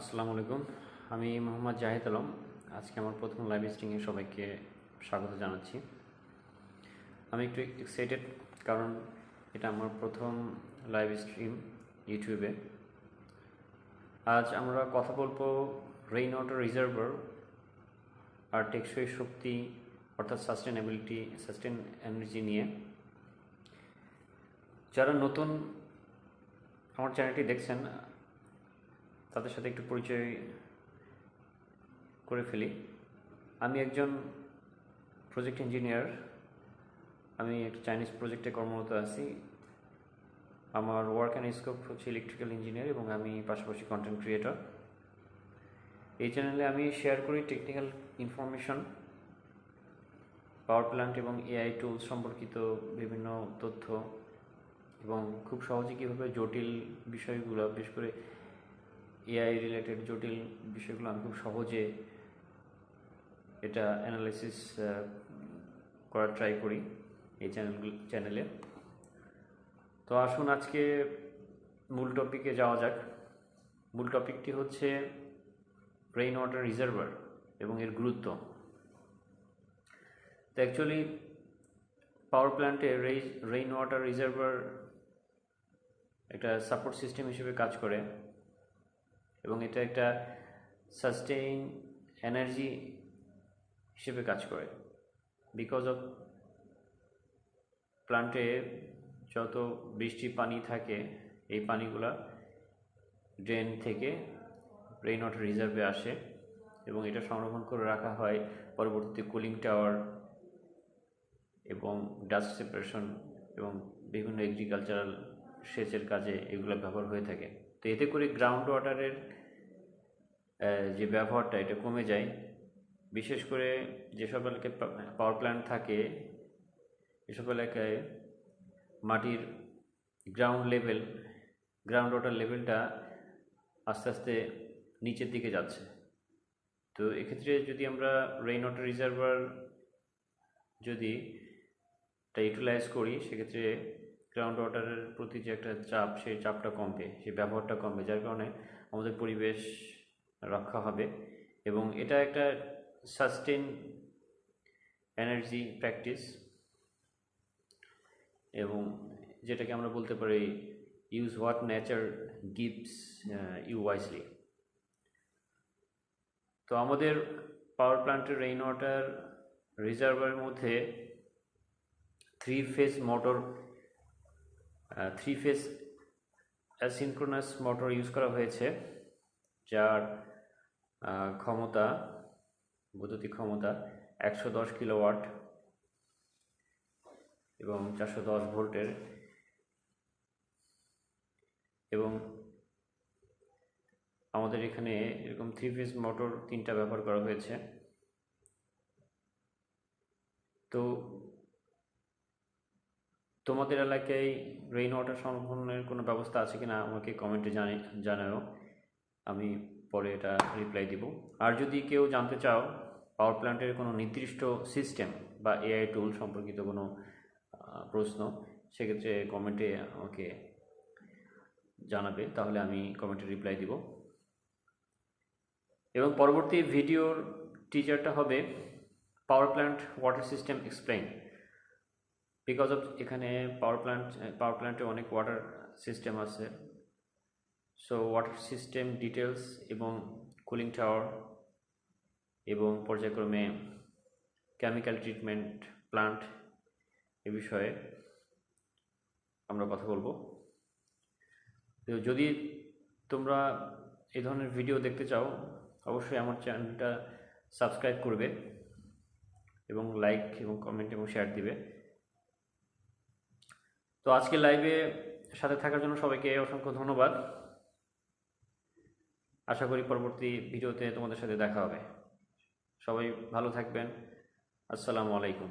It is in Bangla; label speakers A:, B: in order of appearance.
A: আসসালামু আলাইকুম। আমি মোহাম্মদ জাহিদ আলম। আজকে আমার প্রথম লাইভ স্ট্রিংয়ে সবাইকে স্বাগত জানাচ্ছি। আমি একটু এক্সাইটেড কারণ এটা আমার প্রথম লাইভ স্ট্রিম ইউটিউবে আজ আমরা কথা বলব রেইন ওয়াটার রিজার্ভার আর টেকসই শক্তি অর্থাৎ সাস্টেনেবিলিটি সাস্টেন এনার্জি নিয়ে। যারা নতুন আমার চ্যানেলটি দেখছেন তাদের সাথে একটু পরিচয় করে ফেলি। আমি একজন প্রজেক্ট ইঞ্জিনিয়ার আমি একটা চাইনিজ প্রজেক্টে কর্মরত আছি। আমার ওয়ার্ক অ্যান্ড স্কোপ হচ্ছে ইলেকট্রিক্যাল ইঞ্জিনিয়ার এবং আমি পাশাপাশি কন্টেন্ট ক্রিয়েটর এই চ্যানেলে আমি শেয়ার করি টেকনিক্যাল ইনফরমেশন পাওয়ার প্ল্যান্ট এবং এআই টুলস সম্পর্কিত বিভিন্ন তথ্য এবং খুব সহজে কীভাবে জটিল বিষয়গুলো, বিশেষ করে এআই রিলেটেড জটিল বিষয়গুলো আমি খুব সহজে এটা অ্যানালাইসিস করার ট্রাই করি এই চ্যানেলগুলো চ্যানেলে তো আসুন আজকে মূল টপিকে যাওয়া যাক। মূল টপিকটি হচ্ছে রেইন ওয়াটার রিজার্ভার এবং এর গুরুত্ব। তো অ্যাকচুয়ালি পাওয়ার প্ল্যান্টে রেইন ওয়াটার রিজার্ভার একটা সাপোর্ট সিস্টেম হিসেবে কাজ করে। এবং এটা একটা সাস্টেইন এনার্জি হিসেবে কাজ করে। বিকজ অফ প্লান্টে যত বৃষ্টি পানি থাকে, এই পানিগুলা ড্রেন থেকে রেইন ওয়াটার রিজার্ভে আসে এবং এটা সংরক্ষণ করে রাখা হয় পরবর্তীতে কুলিং টাওয়ার এবং ডাস্ট সেপারেশন এবং বিভিন্ন এগ্রিকালচারাল সেচের কাজে এগুলো ব্যবহার হয়ে থাকে। তো এতে করে গ্রাউন্ড ওয়াটারের যে ব্যবহারটা, এটা কমে যায়। বিশেষ করে যেসব এলাকায় পাওয়ার প্ল্যান্ট থাকে এসব এলাকায় মাটির গ্রাউন্ড লেভেল গ্রাউন্ড ওয়াটার লেভেলটা আস্তে আস্তে নিচের দিকে যাচ্ছে। তো এক্ষেত্রে যদি আমরা রেইন ওয়াটার রিজার্ভার যদি এটা ইউটিলাইজ করি, সেক্ষেত্রে গ্রাউন্ড ওয়াটারের প্রতি যে একটা চাপ, সেই চাপটা কমবে, সেই ব্যবহারটা কমবে। যার কারণে আমাদের পরিবেশ রক্ষা হবে এবং এটা একটা সাস্টেন এনার্জি প্র্যাকটিস এবং যেটাকে আমরা বলতে পারি use what nature gives you wisely তো আমাদের পাওয়ার প্ল্যান্টের রেইন ওয়াটার রিজার্ভারের মধ্যে three phase motor three phase asynchronous motor use করা হয়েছে, যার ক্ষমতা, বৈদ্যুতিক ক্ষমতা, একশো দশ কিলোওয়াট এবং চারশো দশ ভোল্টের এবং আমাদের এখানে এরকম থ্রি ফেজ মোটর তিনটা ব্যবহার করা হয়েছে। তো তোমাদের এলাকায় রেইন ওয়াটার সংরক্ষণের কোনো ব্যবস্থা আছে কিনা আমাকে কমেন্টে জানি জানাও আমি পরে এটা রিপ্লাই দিব। আর যদি কেউ জানতে চাও পাওয়ার প্ল্যান্টের কোনো নির্দিষ্ট সিস্টেম বা এআই টুল সম্পর্কিত কোনো প্রশ্ন, সেক্ষেত্রে কমেন্টে আমাকে জানাবে, তাহলে আমি কমেন্টে রিপ্লাই দিব। এবং পরবর্তী ভিডিওর টিচারটা হবে power plant water system explain because of এখানে পাওয়ার প্ল্যান্ট পাওয়ার প্ল্যান্টে অনেক ওয়াটার সিস্টেম আছে। সো ওয়াটার সিস্টেম ডিটেলস এবং কুলিং টাওয়ার এবং পর্যায়ক্রমে কেমিক্যাল ট্রিটমেন্ট প্লান্ট এ বিষয়ে আমরা কথা বলব। যদি তোমরা এই ধরনের ভিডিও দেখতে চাও, অবশ্যই আমার চ্যানেলটা সাবস্ক্রাইব করবে এবং লাইক এবং কমেন্ট এবং শেয়ার দিবে। তো আজকে লাইভে সাথে থাকার জন্য সবাইকে অসংখ্য ধন্যবাদ। আশা করি পরবর্তী ভিডিওতে তোমাদের সাথে দেখা হবে। সবাই ভালো থাকবেন। আসসালামু আলাইকুম।